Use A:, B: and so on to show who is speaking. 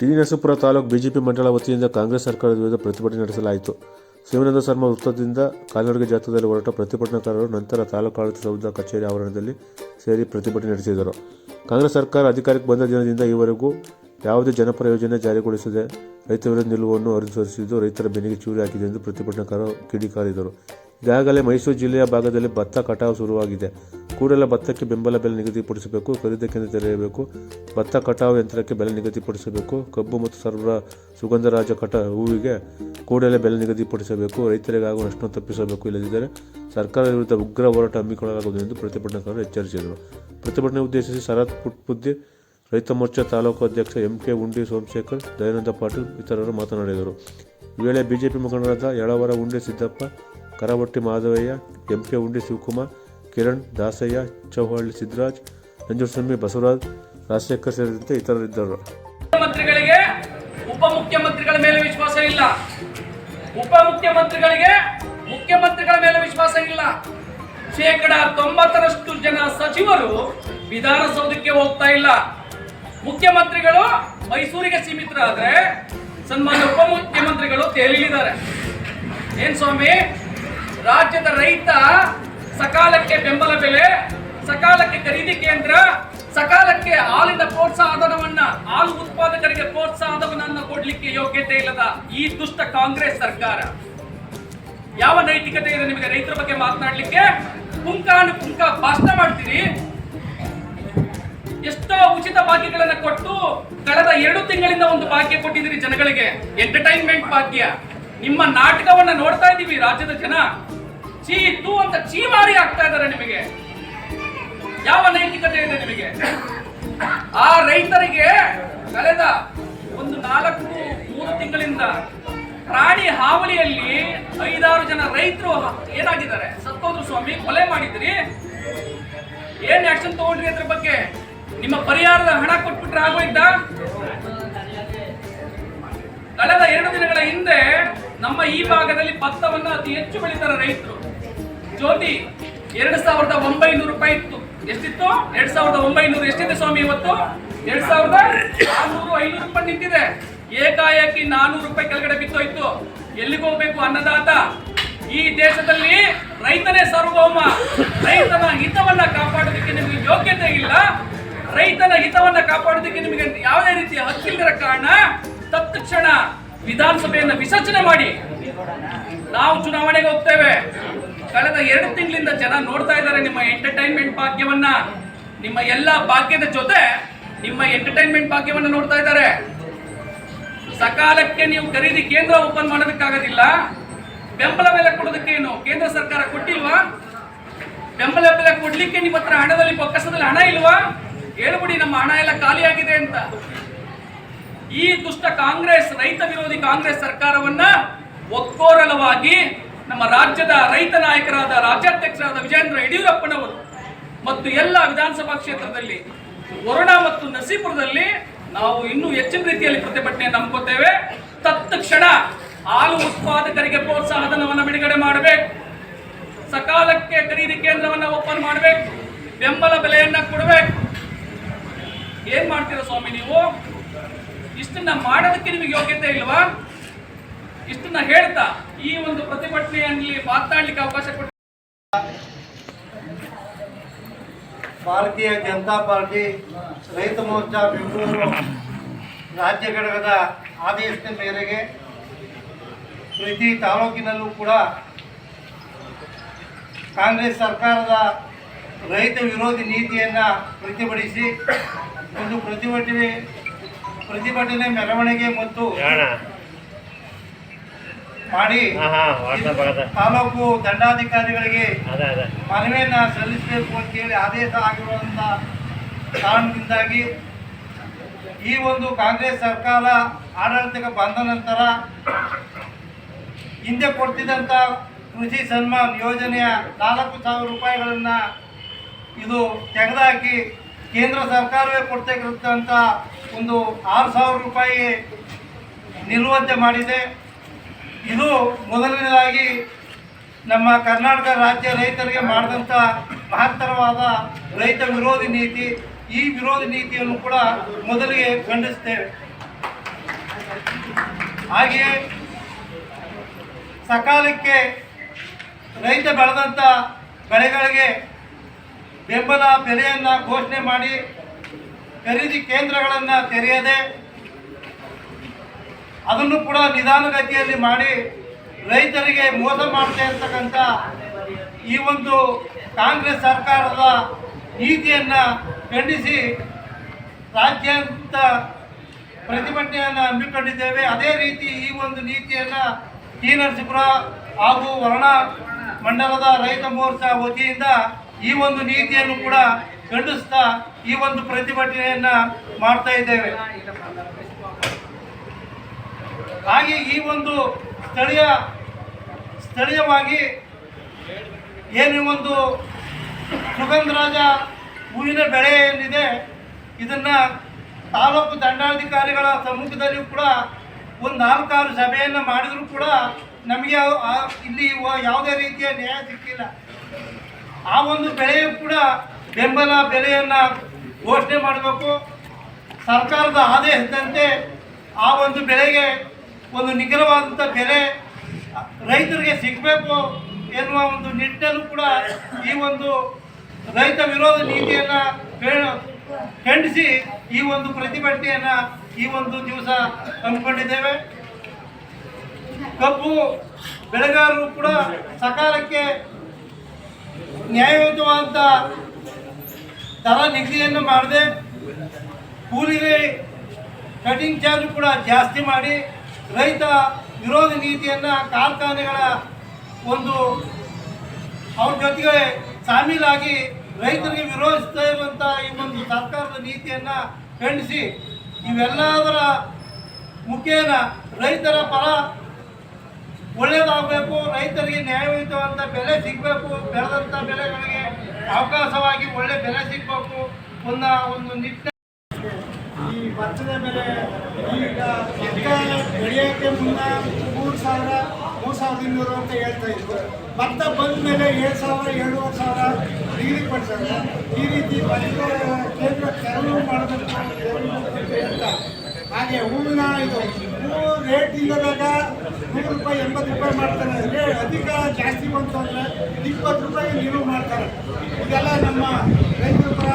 A: T Narasipura taluk BJP ಮಂಡಳ ವತಿಯಿಂದ ಕಾಂಗ್ರೆಸ್ ಸರ್ಕಾರದ ವಿರುದ್ಧ ಪ್ರತಿಭಟನೆ ನಡೆಸಲಾಯಿತು. ಶಿವನಂದ ಶರ್ಮಾ ವೃತ್ತದಿಂದ ಕಾಲ್ನಡಿಗೆ ಜಾಥಾದಲ್ಲಿ ಹೊರಟ ಪ್ರತಿಭಟನಾಕಾರರು ನಂತರ ತಾಲೂಕು ಆಡಳಿತ ಸೌಧ ಕಚೇರಿ ಆವರಣದಲ್ಲಿ ಸೇರಿ ಪ್ರತಿಭಟನೆ ನಡೆಸಿದರು. ಕಾಂಗ್ರೆಸ್ ಸರ್ಕಾರ ಅಧಿಕಾರಕ್ಕೆ ಬಂದ ದಿನದಿಂದ ಈವರೆಗೂ ಯಾವುದೇ ಜನಪರ ಯೋಜನೆ ಜಾರಿಗೊಳಿಸದೆ ರೈತ ನಿಲುವನ್ನು ಅನುಸರಿಸಿದ್ದು ರೈತರ ಬೆನ್ನಿಗೆ ಚೂರಿ ಹಾಕಿದೆ ಎಂದು ಪ್ರತಿಭಟನಾಕಾರರು ಕಿಡಿಕಾರಿದರು. ಈಗಾಗಲೇ ಮೈಸೂರು ಜಿಲ್ಲೆಯ ಭಾಗದಲ್ಲಿ ಭತ್ತ ಕಟಾವು ಶುರುವಾಗಿದೆ. ಕೂಡಲೇ ಭತ್ತಕ್ಕೆ ಬೆಂಬಲ ಬೆಲೆ ನಿಗದಿಪಡಿಸಬೇಕು ಖರೀದಿ ಕೇಂದ್ರ ತೆರೆಯಬೇಕು. ಭತ್ತ ಕಟಾವು ಯಂತ್ರಕ್ಕೆ ಬೆಲೆ ನಿಗದಿಪಡಿಸಬೇಕು. ಕಬ್ಬು ಮತ್ತು ಸರ್ವ ಸುಗಂಧರಾಜ ಕಟ ಹೂವಿಗೆ ಕೂಡಲೇ ಬೆಲೆ ನಿಗದಿಪಡಿಸಬೇಕು. ರೈತರಿಗಾಗುವ ನಷ್ಟ ತಪ್ಪಿಸಬೇಕು. ಇಲ್ಲದಿದ್ದರೆ ಸರ್ಕಾರದ ವಿರುದ್ಧ ಉಗ್ರ ಹೋರಾಟ ಹಮ್ಮಿಕೊಳ್ಳಲಾಗುವುದು ಎಂದು ಪ್ರತಿಭಟನಾಕಾರರು ಎಚ್ಚರಿಸಿದರು. ಪ್ರತಿಭಟನೆ ಉದ್ದೇಶಿಸಿ ಶರತ್ ಪುಟ್ಬುದ್ದಿ, ರೈತ ಮೋರ್ಚಾ ತಾಲೂಕು ಅಧ್ಯಕ್ಷ ಎಂ ಕೆ ಉಂಡಿ ಸೋಮಶೇಖರ್, ದಯಾನಂದ ಪಾಟೀಲ್ ಇತರರು ಮಾತನಾಡಿದರು. ವೇಳೆ ಬಿಜೆಪಿ ಮುಖಂಡರಾದ ಯಳವರ ಉಂಡೆ ಸಿದ್ದಪ್ಪ ಕರವಟ್ಟಿ ಮಾಧವಯ್ಯ ಎಂ ಕೆ ಉಂಡಿ ಶಿವಕುಮಾರ್, ಕಿರಣ್ ದಾಸಯ್ಯ, ಚೌಹಳ್ಳಿ ಸಿದ್ದರಾಜ್ ನಂಜುಸ್ವಾಮಿ ಬಸವರಾಜ್, ರಾಜಶೇಖರ್ ಸೇರಿದಂತೆ ಇತರರಿದ್ದರು.
B: ಮುಖ್ಯಮಂತ್ರಿಗಳಿಗೆ ಉಪಮುಖ್ಯಮಂತ್ರಿಗಳ ಮೇಲೆ ವಿಶ್ವಾಸ ಇಲ್ಲ. ಉಪಮುಖ್ಯಮಂತ್ರಿಗಳಿಗೆ ಮುಖ್ಯಮಂತ್ರಿಗಳ ಮೇಲೆ ವಿಶ್ವಾಸ ಇಲ್ಲ. ಶೇಕಡ ತೊಂಬತ್ತರಷ್ಟು ಜನ ಸಚಿವರು ವಿಧಾನಸೌಧಕ್ಕೆ ಹೋಗ್ತಾ ಇಲ್ಲ. ಮುಖ್ಯಮಂತ್ರಿಗಳು ಮೈಸೂರಿಗೆ ಸೀಮಿತರಾದ್ರೆ ಸನ್ಮಾನ್ಯ ಉಪಮುಖ್ಯಮಂತ್ರಿಗಳು ತೇಲಿದ್ದಾರೆ ಏನ್ ಸ್ವಾಮಿ? ರಾಜ್ಯದ ರೈತ, ಸಕಾಲಕ್ಕೆ ಬೆಂಬಲ ಬೆಲೆ, ಸಕಾಲಕ್ಕೆ ಖರೀದಿ ಕೇಂದ್ರ, ಸಕಾಲಕ್ಕೆ ಹಾಲಿನ ಪ್ರೋತ್ಸಾಹಧನವನ್ನ, ಹಾಲು ಉತ್ಪಾದಕರಿಗೆ ಪ್ರೋತ್ಸಾಹಧನವನ್ನ ಕೊಡ್ಲಿಕ್ಕೆ ಯೋಗ್ಯತೆ ಇಲ್ಲದ ಈ ದುಷ್ಟ ಕಾಂಗ್ರೆಸ್ ಸರ್ಕಾರ. ಯಾವ ನೈತಿಕತೆ ಇದೆ ನಿಮಗೆ ರೈತರ ಬಗ್ಗೆ ಮಾತನಾಡಲಿಕ್ಕೆ? ಪುಂಕಾನು ಪುಂಕ ಭಾಷಣ ಮಾಡ್ತೀರಿ. ಎಷ್ಟೋ ಉಚಿತ ಭಾಗ್ಯಗಳನ್ನ ಕೊಟ್ಟು, ಕಳೆದ ಎರಡು ತಿಂಗಳಿಂದ ಒಂದು ಭಾಗ್ಯ ಕೊಟ್ಟಿದ್ದೀರಿ ಜನಗಳಿಗೆ. ಎಂಟರ್ಟೈನ್ಮೆಂಟ್ ಭಾಗ್ಯ. ನಿಮ್ಮ ನಾಟಕವನ್ನ ನೋಡ್ತಾ ಇದ್ದೀವಿ ರಾಜ್ಯದ ಜನ. ಚೀ, ತೂ ಅಂತ ಚೀಮಾರಿ ಆಗ್ತಾ ಇದ್ದಾರೆ ನಿಮಗೆ. ಯಾವ ನೈತಿಕತೆ ಇದೆ ನಿಮಗೆ? ಆ ರೈತರಿಗೆ ಕಳೆದ ಒಂದು ನಾಲ್ಕು, ಮೂರು ತಿಂಗಳಿಂದ ಪ್ರಾಣಿ ಹಾವಳಿಯಲ್ಲಿ ಐದಾರು ಜನ ರೈತರು ಏನಾಗಿದ್ದಾರೆ? ಸತ್ತೋದ್ರು ಸ್ವಾಮಿ, ಕೊಲೆ ಮಾಡಿದ್ರಿ. ಏನ್ ಆಕ್ಷನ್ ತಗೊಂಡ್ರಿ ಅದ್ರ ಬಗ್ಗೆ? ನಿಮ್ಮ ಪರಿಹಾರದ ಹಣ ಕೊಟ್ಬಿಟ್ರೆ ಆಗೋಯ್ತಾ? ಕಳೆದ ಎರಡು ದಿನಗಳ ಹಿಂದೆ ನಮ್ಮ ಈ ಭಾಗದಲ್ಲಿ ಭತ್ತವನ್ನು ಅತಿ ಹೆಚ್ಚು ಬೆಳೀತಾರೆ ರೈತರು. ಜ್ಯೋತಿ, ಎರಡು ಸಾವಿರದ ಒಂಬೈನೂರು ರೂಪಾಯಿ ಇತ್ತು. ಎಷ್ಟಿತ್ತು? ಎರಡ್ ಸಾವಿರದ ಒಂಬೈನೂರು. ಎಷ್ಟಿದೆ ಸ್ವಾಮಿ ಇವತ್ತು? ಎರಡ್ ಸಾವಿರದ ನಾನ್ನೂರು ಐನೂರು ರೂಪಾಯಿ ನಿಂತಿದೆ. ಏಕಾಏಕಿ ನಾನೂರು ರೂಪಾಯಿ ಕೆಳಗಡೆ ಬಿತ್ತೋಯ್ತು ಎಲ್ಲಿಗೆ ಹೋಗ್ಬೇಕು ಅನ್ನದಾತ? ಈ ದೇಶದಲ್ಲಿ ರೈತನೇ ಸಾರ್ವಭೌಮ. ರೈತನ ಹಿತವನ್ನ ಕಾಪಾಡೋದಕ್ಕೆ ನಿಮಗೆ ಯೋಗ್ಯತೆ ಇಲ್ಲ. ರೈತನ ಹಿತವನ್ನ ಕಾಪಾಡೋದಕ್ಕೆ ನಿಮಗೆ ಯಾವುದೇ ರೀತಿಯ ಹಕ್ಕಿಲ್ಲದ ಕಾರಣ ತತ್ಕ್ಷಣ ವಿಧಾನಸಭೆಯನ್ನ ವಿಸರ್ಜನೆ ಮಾಡಿ ನಾವು ಚುನಾವಣೆಗೆ ಹೋಗ್ತೇವೆ. ಕಳೆದ ಎರಡು ತಿಂಗಳಿಂದ ಜನ ನೋಡ್ತಾ ಇದ್ದಾರೆ ನಿಮ್ಮ ಎಂಟರ್ಟೈನ್ಮೆಂಟ್ ಭಾಗ್ಯವನ್ನ. ನಿಮ್ಮ ಎಲ್ಲ ಭಾಗ್ಯದ ಜೊತೆ ನಿಮ್ಮ ಎಂಟರ್ಟೈನ್ಮೆಂಟ್ ಭಾಗ್ಯವನ್ನ ನೋಡ್ತಾ ಇದ್ದಾರೆ. ಸಕಾಲಕ್ಕೆ ನೀವು ಖರೀದಿ ಕೇಂದ್ರ ಓಪನ್ ಮಾಡೋದಕ್ಕಾಗೋದಿಲ್ಲ. ಬೆಂಬಲ ಬೆಲೆ ಕೊಡೋದಕ್ಕೇನು ಕೇಂದ್ರ ಸರ್ಕಾರ ಕೊಟ್ಟಿಲ್ವಾ? ಬೆಂಬಲ ಬೆಲೆ ಕೊಡ್ಲಿಕ್ಕೆ ನಿಮ್ಮ ಹತ್ರ ಹಣದಲ್ಲಿ ಬೊಕ್ಕಸದಲ್ಲಿ ಹಣ ಇಲ್ವಾ? ಹೇಳ್ಬಿಡಿ, ನಮ್ಮ ಹಣ ಎಲ್ಲ ಖಾಲಿಯಾಗಿದೆ ಅಂತ. ಈ ದುಷ್ಟ ಕಾಂಗ್ರೆಸ್, ರೈತ ವಿರೋಧಿ ಕಾಂಗ್ರೆಸ್ ಸರ್ಕಾರವನ್ನ ಒಕ್ಕೋರಲವಾಗಿ ನಮ್ಮ ರಾಜ್ಯದ ರೈತ ನಾಯಕರಾದ ರಾಜ್ಯಾಧ್ಯಕ್ಷರಾದ ವಿಜೇಂದ್ರ ಯಡಿಯೂರಪ್ಪನವರು ಮತ್ತು ಎಲ್ಲ ವಿಧಾನಸಭಾ ಕ್ಷೇತ್ರದಲ್ಲಿ ವರುಣಾ ಮತ್ತು ನಸೀಪುರದಲ್ಲಿ ನಾವು ಇನ್ನೂ ಹೆಚ್ಚಿನ ರೀತಿಯಲ್ಲಿ ಪ್ರತಿಭಟನೆ ನಂಬ್ಕೋತೇವೆ ತತ್ಕ್ಷಣ ಹಾಲು ಉತ್ಪಾದಕರಿಗೆ ಪ್ರೋತ್ಸಾಹಧನವನ್ನು ಬಿಡುಗಡೆ ಮಾಡಬೇಕು. ಸಕಾಲಕ್ಕೆ ಖರೀದಿ ಕೇಂದ್ರವನ್ನ ಓಪನ್ ಮಾಡಬೇಕು. ಬೆಂಬಲ ಬೆಲೆಯನ್ನ ಕೊಡಬೇಕು. ಏನ್ ಮಾಡ್ತೀರಾ ಸ್ವಾಮಿ ನೀವು? ಇಷ್ಟನ್ನ ಮಾಡೋದಕ್ಕೆ ನಿಮಗೆ ಯೋಗ್ಯತೆ ಇಲ್ವಾ? ಇಷ್ಟನ್ನ ಹೇಳ್ತಾ ಈ ಒಂದು ಪ್ರತಿಭಟನೆಯಲ್ಲಿ ಮಾತಾಡ್ಲಿಕ್ಕೆ ಅವಕಾಶ ಕೊಟ್ಟ
C: ಭಾರತೀಯ ಜನತಾ ಪಾರ್ಟಿ ರೈತ ಮೋರ್ಚಾ ಬೆಂಗಳೂರು ರಾಜ್ಯ ಘಟಕದ ಆದೇಶದ ಮೇರೆಗೆ ಪ್ರತಿ ತಾಲೂಕಿನಲ್ಲೂ ಕೂಡ ಕಾಂಗ್ರೆಸ್ ಸರ್ಕಾರದ ರೈತ ವಿರೋಧಿ ನೀತಿಯನ್ನು ಪ್ರತಿಭಟಿಸಿ ಒಂದು ಪ್ರತಿಭಟನೆ ಪ್ರತಿಭಟನೆ ಮೆರವಣಿಗೆ ಮತ್ತು ಮಾಡಿ ತಾಲೂಕು ದಂಡಾಧಿಕಾರಿಗಳಿಗೆ ಮನವಿಯನ್ನ ಸಲ್ಲಿಸಬೇಕು ಅಂತ ಹೇಳಿ ಆದೇಶ ಆಗಿರುವಂತ ಕಾರಣದಿಂದಾಗಿ ಈ ಒಂದು ಕಾಂಗ್ರೆಸ್ ಸರ್ಕಾರ ಆಡಳಿತಕ್ಕೆ ಬಂದ ನಂತರ ಹಿಂದೆ ಕೊಡ್ತಿದ್ದಂಥ ಕೃಷಿ ಸನ್ಮಾನ್ ಯೋಜನೆಯ ನಾಲ್ಕು ಸಾವಿರ ರೂಪಾಯಿಗಳನ್ನು ಇದು ತೆಗೆದಾಕಿ ಕೇಂದ್ರ ಸರ್ಕಾರವೇ ಕೊಡ್ತಕ್ಕಂಥ ಒಂದು ಆರು ಸಾವಿರ ರೂಪಾಯಿ ನಿಲ್ಲುವಂತೆ ಮಾಡಿದೆ. ಇದು ಮೊದಲನೇದಾಗಿ ನಮ್ಮ ಕರ್ನಾಟಕ ರಾಜ್ಯ ರೈತರಿಗೆ ಮಾಡಿದಂಥ ಮಹತ್ತರವಾದ ರೈತ ವಿರೋಧಿ ನೀತಿ. ಈ ವಿರೋಧಿ ನೀತಿಯನ್ನು ಕೂಡ ಮೊದಲಿಗೆ ಖಂಡಿಸ್ತೇವೆ. ಹಾಗೆಯೇ ಸಕಾಲಕ್ಕೆ ರೈತ ಬೆಳೆದಂಥ ಬೆಳೆಗಳಿಗೆ ಬೆಂಬಲ ಬೆಲೆಯನ್ನು ಘೋಷಣೆ ಮಾಡಿ ಖರೀದಿ ಕೇಂದ್ರಗಳನ್ನು ತೆರೆಯದೆ ಅದನ್ನು ಕೂಡ ನಿಧಾನಗತಿಯಲ್ಲಿ ಮಾಡಿ ರೈತರಿಗೆ ಮೋಸ ಮಾಡ್ತಾ ಇರ್ತಕ್ಕಂಥ ಈ ಒಂದು ಕಾಂಗ್ರೆಸ್ ಸರ್ಕಾರದ ನೀತಿಯನ್ನು ಖಂಡಿಸಿ ರಾಜ್ಯಾಂತ ಪ್ರತಿಭಟನೆಯನ್ನು ಹಮ್ಮಿಕೊಂಡಿದ್ದೇವೆ. ಅದೇ ರೀತಿ ಈ ಒಂದು ನೀತಿಯನ್ನು ಟಿ ನರಸೀಪುರ ಹಾಗೂ ವರ್ಣ ಮಂಡಲದ ರೈತ ಮೋರ್ಚಾ ವತಿಯಿಂದ ಈ ಒಂದು ನೀತಿಯನ್ನು ಕೂಡ ಖಂಡಿಸ್ತಾ ಈ ಒಂದು ಪ್ರತಿಭಟನೆಯನ್ನ ಮಾಡ್ತಾ ಇದ್ದೇವೆ. ಹಾಗೆ ಈ ಒಂದು ಸ್ಥಳೀಯ, ಸ್ಥಳೀಯವಾಗಿ ಏನು ಒಂದು ಸುಗಂಧರಾಜ ಹೂವಿನ ಬೆಳೆ ಏನಿದೆ, ಇದನ್ನು ತಾಲೂಕು ದಂಡಾಧಿಕಾರಿಗಳ ಸಮ್ಮುಖದಲ್ಲಿ ಕೂಡ ಒಂದು ನಾಲ್ಕಾರು ಸಭೆಯನ್ನು ಮಾಡಿದರೂ ಕೂಡ ನಮಗೆ ಇಲ್ಲಿ ಯಾವುದೇ ರೀತಿಯ ನ್ಯಾಯ ಸಿಕ್ಕಿಲ್ಲ. ಆ ಒಂದು ಬೆಳೆಯೂ ಕೂಡ ಬೆಂಬಲ ಬೆಲೆಯನ್ನು ಘೋಷಣೆ ಮಾಡಬೇಕು. ಸರ್ಕಾರದ ಆದೇಶದಂತೆ ಆ ಒಂದು ಬೆಳೆಗೆ ಒಂದು ನಿಖರವಾದಂಥ ಬೆಲೆ ರೈತರಿಗೆ ಸಿಗಬೇಕು ಎನ್ನುವ ಒಂದು ನಿಟ್ಟನ್ನು ಕೂಡ ಈ ಒಂದು ರೈತ ವಿರೋಧ ನೀತಿಯನ್ನು ಖಂಡಿಸಿ ಈ ಒಂದು ಪ್ರತಿಭಟನೆಯನ್ನು ಈ ಒಂದು ದಿವಸ ಹಮ್ಮಿಕೊಂಡಿದ್ದೇವೆ. ಕಬ್ಬು ಬೆಳೆಗಾರರು ಕೂಡ ಸಕಾಲಕ್ಕೆ ನ್ಯಾಯಯುತವಾದಂಥ ದರ ನಿಗದಿಯನ್ನು ಮಾಡದೆ ಕೂಲಿಗೆ ಕಟಿಂಗ್ ಚಾರ್ಜ್ ಕೂಡ ಜಾಸ್ತಿ ಮಾಡಿ ರೈತ ವಿರೋಧ ನೀತಿಯನ್ನು ಕಾರ್ಖಾನೆಗಳ ಒಂದು ಅವ್ರ ಜೊತೆಗೆ ಸಾಮೀಲಾಗಿ ರೈತರಿಗೆ ವಿರೋಧಿಸ್ತಾ ಇರುವಂಥ ಈ ಒಂದು ಸರ್ಕಾರದ ನೀತಿಯನ್ನು ಖಂಡಿಸಿ ಇವೆಲ್ಲದರ ಮುಖೇನ ರೈತರ ಪರ ಒಳ್ಳೆಯದಾಗಬೇಕು ರೈತರಿಗೆ ನ್ಯಾಯಯುತವಾದಂಥ ಬೆಲೆ ಸಿಗಬೇಕು ಬೆಳೆದಂಥ ಬೆಲೆಗಳಿಗೆ ಅವಕಾಶವಾಗಿ ಒಳ್ಳೆ ಬೆಲೆ ಸಿಗಬೇಕು ಒಂದ ಒಂದು ನಿಟ್ಟಿನ
D: ಈ ಭತ್ತದ ಬೆಲೆ ಈಗ ಬೆಳೆಯೋಕ್ಕೆ ಮುನ್ನ ಮೂರು ಸಾವಿರ, ಮೂರು ಸಾವಿರದ ಇನ್ನೂರು ಅಂತ ಹೇಳ್ತಾ ಇದ್ರು. ಭತ್ತ ಬಂದ ಮೇಲೆ ಏಳು ಸಾವಿರ ಏಳುವರೆ ಸಾವಿರ ನಿಗದಿಪಡಿಸಿದ್ರೆ ಈ ರೀತಿ ಕೇಂದ್ರ ತೆರವು ಮಾಡಬೇಕು ಅಂತ. ಹಾಗೆ ಹೂವಿನ ಇದು ಹೂವು ರೇಟ್ ಇಲ್ಲದಾಗ ನೂರು ರೂಪಾಯಿ, ಎಂಬತ್ತು ರೂಪಾಯಿ ಮಾಡ್ತಾರೆ. ರೇ ಅಧಿಕ ಜಾಸ್ತಿ ಬಂತು ಅಂದರೆ ಇಪ್ಪತ್ತು ರೂಪಾಯಿ ನಿಲುವು ಮಾಡ್ತಾರೆ. ಇದೆಲ್ಲ ನಮ್ಮ ರೈತರ